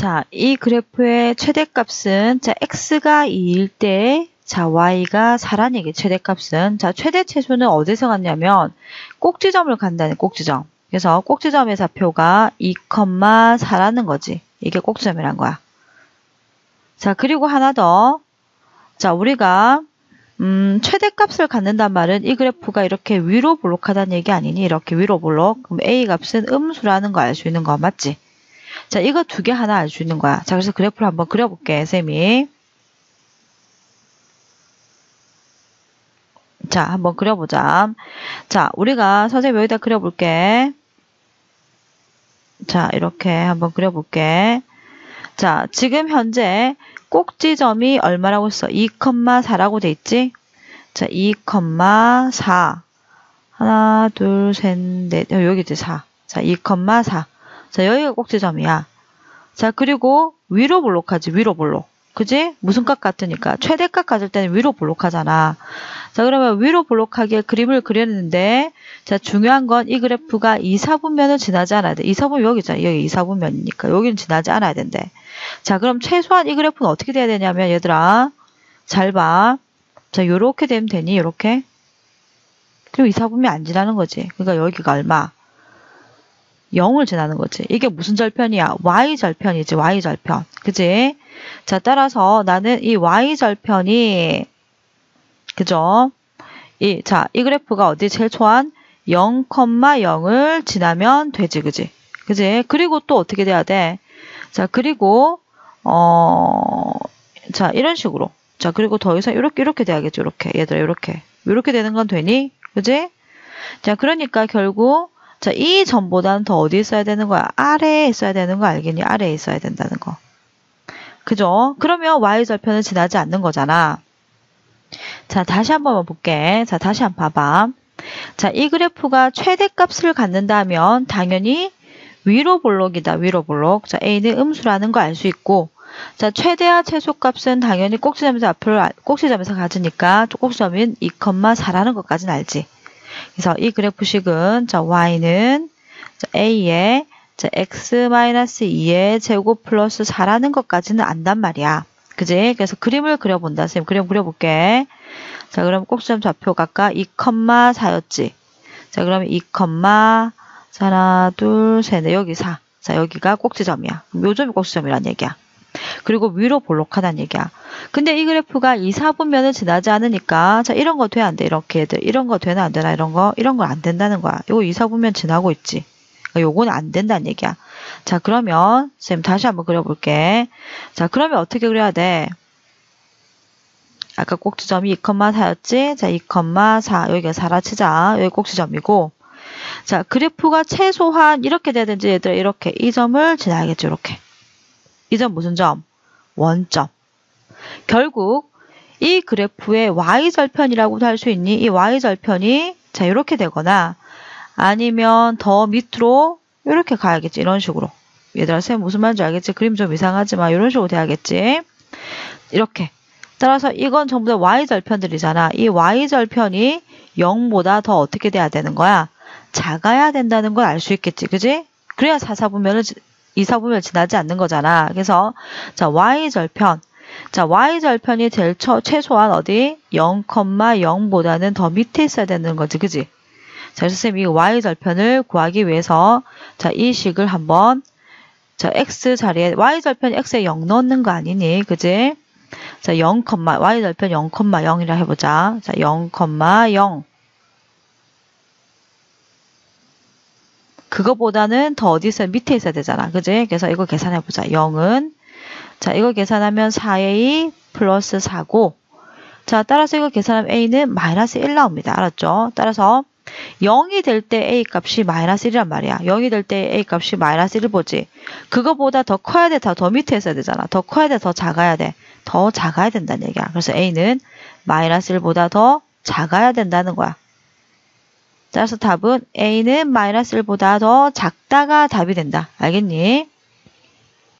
자, 이 그래프의 최대값은 자, x가 2일 때 자, y가 4라는 얘기 최대값은 자, 최대 최소는 어디서 갔냐면 꼭지점을 간다는 꼭지점. 그래서 꼭지점의 좌표가 2,4라는 거지. 이게 꼭지점이란 거야. 자, 그리고 하나 더. 자, 우리가 음, 최대값을 갖는단 말은 이 그래프가 이렇게 위로 볼록하다는 얘기 아니니? 이렇게 위로 볼록. 그럼 A 값은 음수라는 거 알 수 있는 거 맞지? 자, 이거 두 개 하나 알수 있는 거야. 자, 그래서 그래프를 한번 그려볼게, 쌤이. 자, 한번 그려보자. 자, 우리가 선생님 여기다 그려볼게. 자, 이렇게 한번 그려볼게. 자, 지금 현재 꼭지점이 얼마라고 했어? 2,4라고 돼 있지? 자, 2,4. 하나, 둘, 셋, 넷. 어, 여기 이제 4. 자, 2,4. 자, 여기가 꼭지점이야. 자, 그리고 위로 볼록하지, 위로 볼록. 그지? 무슨 값 같으니까. 최대값 가질 때는 위로 볼록하잖아. 자, 그러면 위로 볼록하게 그림을 그렸는데, 자, 중요한 건 이 그래프가 2, 4분면을 지나지 않아야 돼. 2, 4분면 여기 있잖아. 여기 2, 4분면이니까. 여기는 지나지 않아야 된대. 자, 그럼 최소한 이 그래프는 어떻게 돼야 되냐면, 얘들아. 잘 봐. 자, 요렇게 되면 되니? 요렇게. 2, 4분면 안 지나는 거지. 그러니까 여기가 얼마? 0을 지나는 거지. 이게 무슨 절편이야? y절편이지, y절편. 그지? 자, 따라서 나는 이 y절편이, 그죠? 이, 자, 이 그래프가 어디 제일 초안? 0,0을 지나면 되지, 그지? 그지? 그리고 또 어떻게 돼야 돼? 자, 그리고, 어, 자, 이런 식으로. 자, 그리고 더 이상 이렇게, 이렇게 돼야겠죠, 이렇게. 얘들아, 이렇게. 이렇게 되는 건 되니? 그지? 자, 그러니까 결국, 자, 이 점보다는 더 어디 있어야 되는 거야? 아래에 있어야 되는 거 알겠니? 아래에 있어야 된다는 거. 그죠? 그러면 y절편은 지나지 않는 거잖아. 자, 다시 한번 볼게. 자, 다시 한 번 봐봐. 자, 이 그래프가 최대값을 갖는다면 당연히 위로 볼록이다. 위로 볼록. 자, a는 음수라는 거 알 수 있고 자, 최대와 최소값은 당연히 꼭지점에서 앞을 꼭지점에서 가지니까 꼭지점인 2,4라는 것까지는 알지. 그래서 이 그래프식은 자, y는 자, a의 자, x-2의 제곱 플러스 4라는 것까지는 안단 말이야. 그지? 그래서 그림을 그려본다. 선생님 그림 그려볼게. 자, 그럼 꼭지점 좌표가 아까 2,4였지. 자, 그러면 2, 하나, 둘, 셋, 넷. 여기 4. 자, 여기가 꼭지점이야. 요점이 꼭지점이란 얘기야. 그리고 위로 볼록하다는 얘기야. 근데 이 그래프가 2, 4분면을 지나지 않으니까 자 이런 거 돼 안 돼? 이렇게 애들 이런 거 되나 안 되나 이런 거 이런 거안 된다는 거야. 이거 2, 4분면 지나고 있지. 그러니까 요거는 안 된다는 얘기야. 자 그러면 쌤 다시 한번 그려볼게. 자 그러면 어떻게 그려야 돼? 아까 꼭지점이 2,4였지? 자 2,4 여기가 4라 치자. 여기 꼭지점이고 자 그래프가 최소한 이렇게 돼야 되는지 얘들아 이렇게 이 점을 지나야겠죠 이렇게. 이 점 무슨 점? 원점. 결국 이 그래프의 y절편이라고도 할 수 있니? 이 y절편이 자 이렇게 되거나 아니면 더 밑으로 이렇게 가야겠지. 이런 식으로. 얘들아 쌤 무슨 말인지 알겠지? 그림 좀 이상하지만 이런 식으로 돼야겠지. 이렇게. 따라서 이건 전부 다 y절편들이잖아. 이 y절편이 0보다 더 어떻게 돼야 되는 거야? 작아야 된다는 걸 알 수 있겠지. 그지? 그래야 4, 4분면을 2, 4분면 지나지 않는 거잖아. 그래서 자 y절편 자, y절편이 될 처, 최소한 어디? 0,0보다는 더 밑에 있어야 되는 거지. 그지? 자, 그래서 쌤이 y절편을 구하기 위해서 자, 이 식을 한번 자, x 자리에 y절편 x에 0 넣는 거 아니니? 그지? 자, 0, y절편 0,0이라 해 보자. 자, 0,0 그거보다는 더 어디 있어야 밑에 있어야 되잖아. 그지? 그래서 이거 계산해 보자. 0은 자, 이거 계산하면 4a 플러스 4고 자, 따라서 이거 계산하면 a는 마이너스 1 나옵니다. 알았죠? 따라서 0이 될 때 a 값이 마이너스 1이란 말이야. 0이 될 때 a 값이 마이너스 1을 보지. 그거보다 더 커야 돼. 더, 더 밑에 있어야 되잖아. 더 커야 돼. 더 작아야 돼. 더 작아야 된다는 얘기야. 그래서 a는 마이너스 1보다 더 작아야 된다는 거야. 따라서 답은 a는 마이너스 1보다 더 작다가 답이 된다. 알겠니?